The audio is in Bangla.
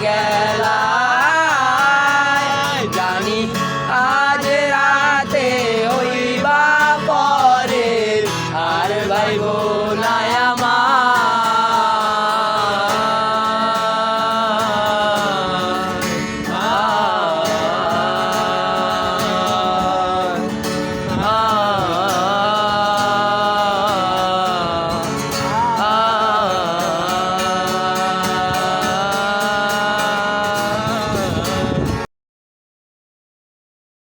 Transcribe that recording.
Get Magellan.